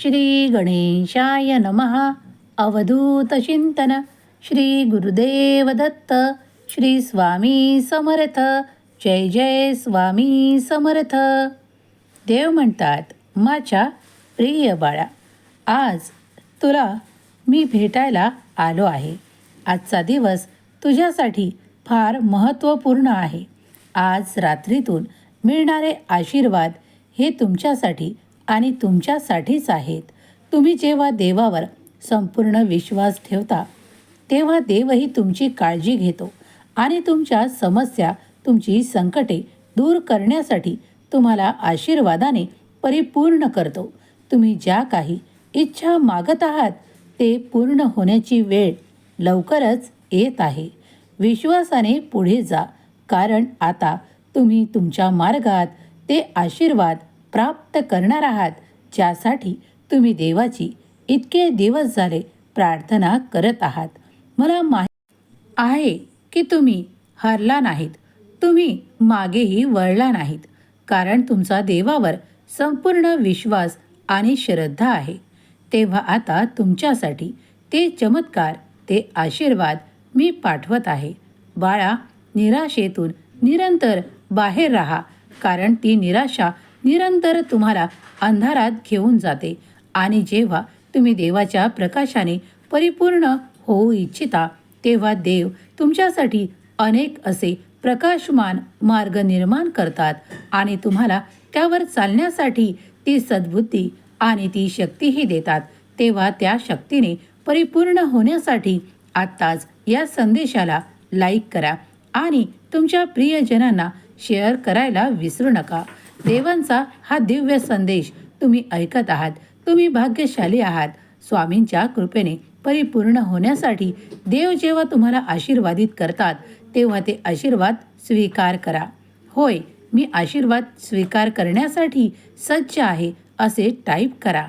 श्री गणेशाय नमहा अवधूत चिंतन. श्री गुरुदेव दत्त. श्री स्वामी समर्थ. जय जय स्वामी समर्थ. देव म्हणतात माझ्या प्रिय बाळा आज तुला मी भेटायला आलो आहे. आजचा दिवस तुझ्यासाठी फार महत्त्वपूर्ण आहे. आज रात्रीतून मिळणारे आशीर्वाद हे तुमच्यासाठी आणि तुमच्यासाठीच आहेत. तुम्ही जेव्हा देवावर संपूर्ण विश्वास ठेवता तेव्हा देवही तुमची काळजी घेतो आणि तुमच्या समस्या तुमची संकटे दूर करण्यासाठी तुम्हाला आशीर्वादाने परिपूर्ण करतो. तुम्ही ज्या काही इच्छा मागत आहात ते पूर्ण होण्याची वेळ लवकरच येत आहे. विश्वासाने पुढे जा कारण आता तुम्ही तुमच्या मार्गात ते आशीर्वाद प्राप्त करणार आहात ज्यासाठी तुम्ही देवाची इतके दिवस झाले प्रार्थना करत आहात. मला माहीत आहे की तुम्ही हरला नाहीत. तुम्ही मागेही वळला नाहीत. कारण तुमचा देवावर संपूर्ण विश्वास आणि श्रद्धा आहे. तेव्हा आता तुमच्यासाठी ते चमत्कार ते आशीर्वाद मी पाठवत आहे. बाळा निराशेतून निरंतर बाहेर राहा कारण ती निराशा निरंतर तुम्हाला अंधारात घेऊन जाते. आणि जेव्हा तुम्ही देवाच्या प्रकाशाने परिपूर्ण होऊ इच्छिता तेव्हा देव तुमच्यासाठी अनेक असे प्रकाशमान मार्ग निर्माण करतात आणि तुम्हाला त्यावर चालण्यासाठी ती सद्बुद्धी आणि ती शक्तीही देतात. तेव्हा त्या शक्तीने परिपूर्ण होण्यासाठी आत्ताच या संदेशाला लाईक करा आणि तुमच्या प्रियजनांना शेअर करायला विसरू नका. देवांचा हा दिव्य संदेश तुम्ही ऐकत आहात. तुम्ही भाग्यशाली आहात. स्वामींच्या कृपेने परिपूर्ण होण्यासाठी देव जेव्हा तुम्हाला आशीर्वादित करतात तेव्हा ते आशीर्वाद स्वीकार करा. होय मी आशीर्वाद स्वीकार करण्यासाठी सज्ज आहे असे टाईप करा.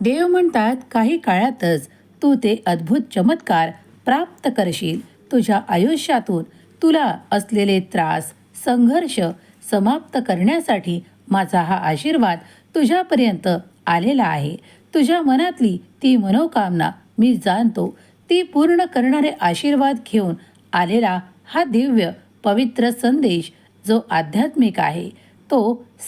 देव म्हणतात काही काळातच तू ते अद्भुत चमत्कार प्राप्त करशील. तुझ्या आयुष्यातून तुला असलेले त्रास संघर्ष समाप्त करण्यासाठी माझा हा आशीर्वाद तुझ्यापर्यंत आलेला आहे. तुझ्या मनातली ती मनोकामना मी जाणतो. ती पूर्ण करणारे आशीर्वाद घेऊन आलेला हा दिव्य पवित्र संदेश जो आध्यात्मिक आहे तो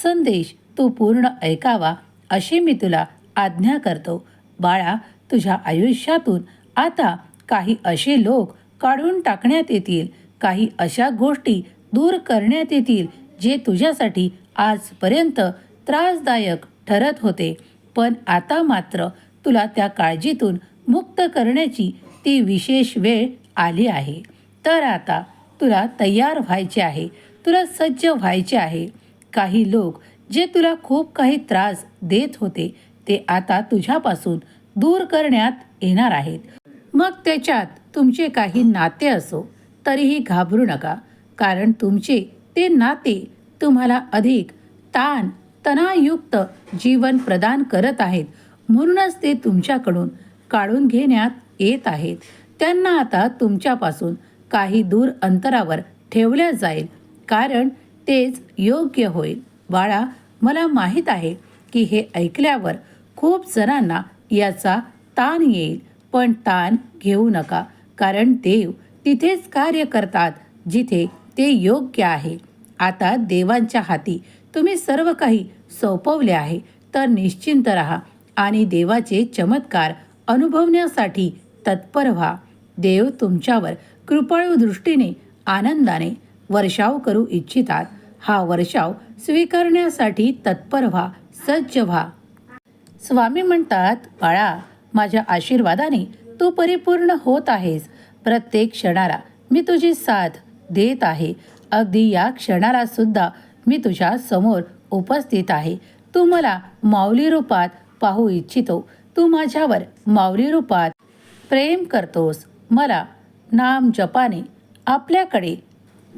संदेश तू पूर्ण ऐकावा अशी मी तुला आज्ञा करतो. बाळा तुझ्या आयुष्यातून आता काही असे लोक काढून टाकण्यात येतील काही अशा गोष्टी दूर करण्यात येतील जे तुझ्यासाठी आजपर्यंत त्रासदायक ठरत होते. पण आता मात्र तुला त्या काळजीतून मुक्त करण्याची ती विशेष वेळ आली आहे. तर आता तुला तयार व्हायचे आहे. तुला सज्ज व्हायचे आहे. काही लोक जे तुला खूप काही त्रास देत होते ते आता तुझ्यापासून दूर करण्यात येणार आहेत. मग त्याच्यात तुमचे काही नाते असो तरीही घाबरू नका. कारण तुमचे ते नाते तुम्हाला अधिक ताण तणायुक्त जीवन प्रदान करत आहेत. म्हणूनच ते तुमच्याकडून काढून घेण्यात येत आहेत. त्यांना आता तुमच्यापासून काही दूर अंतरावर ठेवल्या जाईल. कारण तेच योग्य होईल. बाळा मला माहीत आहे की हे ऐकल्यावर खूप जणांना याचा ताण येईल. पण ताण घेऊ नका. कारण देव तिथेच कार्य करतात जिथे ते योग्य आहे. आता देवांच्या हाती तुम्ही सर्व काही सोपवले आहे. तर निश्चिंत राहा आणि देवाचे चमत्कार अनुभवण्यासाठी तत्पर व्हा. देव तुमच्यावर कृपाळू दृष्टीने आनंदाने वर्षाव करू इच्छितात. हा वर्षाव स्वीकारण्यासाठी तत्पर व्हा सज्ज व्हा. स्वामी म्हणतात बाळा माझ्या आशीर्वादाने तू परिपूर्ण होत आहेस. प्रत्येक क्षणाला मी तुझी साथ देत आहे. अगदी या क्षणाला सुद्धा मी तुझ्या समोर उपस्थित आहे. तू मला माऊली रूपात पाहू इच्छितो. तू माझ्यावर माऊली रूपात प्रेम करतोस. मला नाम जपाने आपल्याकडे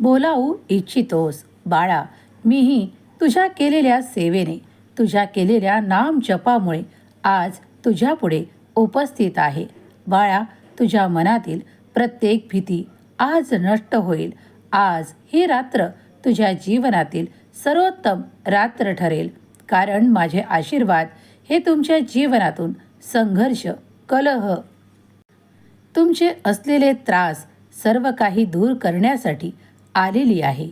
बोलावू इच्छितोस. बाळा मीही तुझ्या केलेल्या सेवेने तुझ्या केलेल्या नाम जपामुळे आज तुझ्यापुढे उपस्थित आहे. बाळा तुझ्या मनातील प्रत्येक भीती आज नष्ट होईल. आज ही रात्र तुझ्या जीवनातील सर्वोत्तम रात्र ठरेल. कारण माझे आशीर्वाद हे तुमच्या जीवनातून संघर्ष कलह तुमचे असलेले त्रास सर्व काही दूर करण्यासाठी आलेली आहे.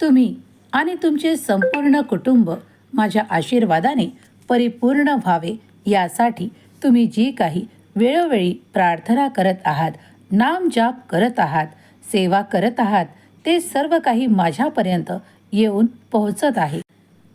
तुम्ही आणि तुमचे संपूर्ण कुटुंब माझ्या आशीर्वादाने परिपूर्ण व्हावे. यासाठी तुम्ही जी काही वेळोवेळी प्रार्थना करत आहात नाम जाप करत आहात सेवा करत आहात ते सर्व काही माझ्यापर्यंत येऊन पोहोचत आहे.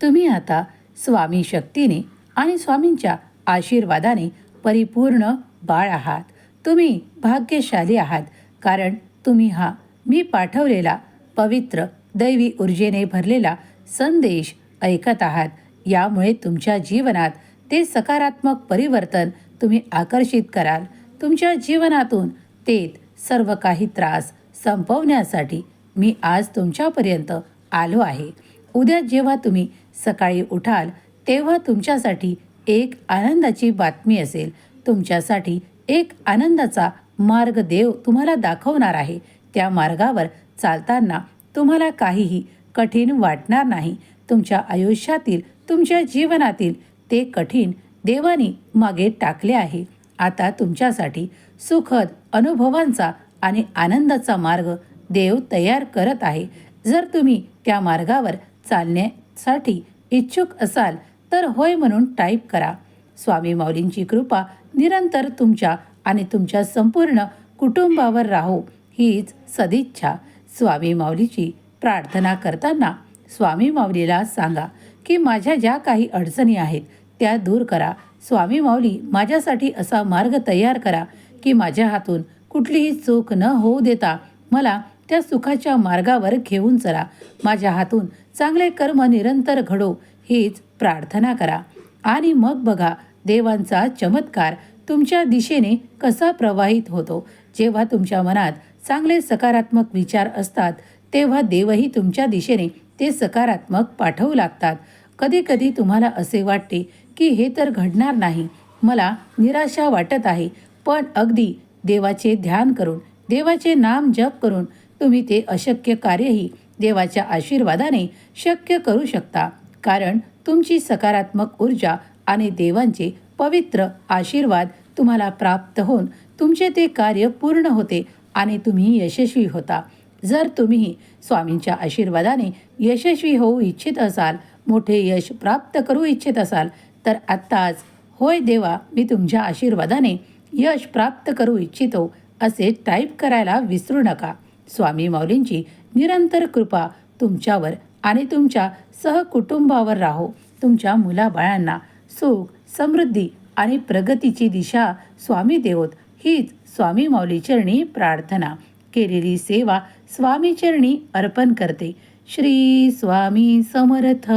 तुम्ही आता स्वामी शक्तीने आणि स्वामींच्या आशीर्वादाने परिपूर्ण बाळ आहात. तुम्ही भाग्यशाली आहात कारण तुम्ही हा मी पाठवलेला पवित्र दैवी ऊर्जेने भरलेला संदेश ऐकत आहात. यामुळे तुमच्या जीवनात ते सकारात्मक परिवर्तन तुम्ही आकर्षित कराल. तुमच्या जीवनातून ते सर्व काही त्रास संपवण्यासाठी मी आज तुमच्यापर्यंत आलो आहे. उद्या जेव्हा तुम्ही सकाळी उठाल तेव्हा तुमच्यासाठी एक आनंदाची बातमी असेल. तुमच्यासाठी एक आनंदाचा मार्ग देव तुम्हाला दाखवणार आहे. त्या मार्गावर चालताना तुम्हाला काहीही कठीण वाटणार नाही. तुमच्या आयुष्यातील तुमच्या जीवनातील ते कठीण देवानी मागे टाकले आहे. आता तुमच्यासाठी सुखद अनुभवांचा आणि आनंदाचा मार्ग देव तयार करत आहे. जर तुम्ही त्या मार्गावर चालण्यासाठी इच्छुक असाल तर होय म्हणून टाईप करा. स्वामी माऊलींची कृपा निरंतर तुमच्या आणि तुमच्या संपूर्ण कुटुंबावर राहो हीच सदिच्छा. स्वामी माऊलीची प्रार्थना करताना स्वामी माऊलीला सांगा की माझ्या ज्या काही अडचणी आहेत त्या दूर करा. स्वामी माऊली माझ्यासाठी असा मार्ग तयार करा की माझ्या हातून कुठलीही चूक न होऊ देता मला त्या सुखाच्या मार्गावर घेऊन चला. माझ्या हातून चांगले कर्म निरंतर घडो हीच प्रार्थना करा. आणि मग बघा देवांचा चमत्कार तुमच्या दिशेने कसा प्रवाहित होतो. जेव्हा तुमच्या मनात चांगले सकारात्मक विचार असतात तेव्हा देवही तुमच्या दिशेने ते सकारात्मक पाठवू लागतात. कधी कधी तुम्हाला असे वाटते की हे तर घडणार नाही. मला निराशा वाटत आहे. पण अगदी देवाचे ध्यान करून देवाचे नाम जप करून तुम्ही ते अशक्य कार्यही देवाच्या आशीर्वादाने शक्य करू शकता. कारण तुमची सकारात्मक ऊर्जा आणि देवांचे पवित्र आशीर्वाद तुम्हाला प्राप्त होऊन तुमचे ते कार्य पूर्ण होते आणि तुम्ही यशस्वी होता. जर तुम्ही स्वामींच्या आशीर्वादाने यशस्वी होऊ इच्छित असाल मोठे यश प्राप्त करू इच्छित असाल तर आत्ताच होय देवा मी तुमच्या आशीर्वादाने यश प्राप्त करू इच्छितो असे टाईप करायला विसरू नका. स्वामी माऊलींची निरंतर कृपा तुमच्यावर आणि तुमच्या सहकुटुंबावर राहो. तुमच्या मुलाबाळांना सुख समृद्धी आणि प्रगतीची दिशा स्वामी देवोत. हीच स्वामी माऊलीचरणी प्रार्थना. केलेली सेवा स्वामीचरणी अर्पण करते. श्री स्वामी समर्थ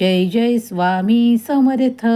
जय जय स्वामी समर्थ.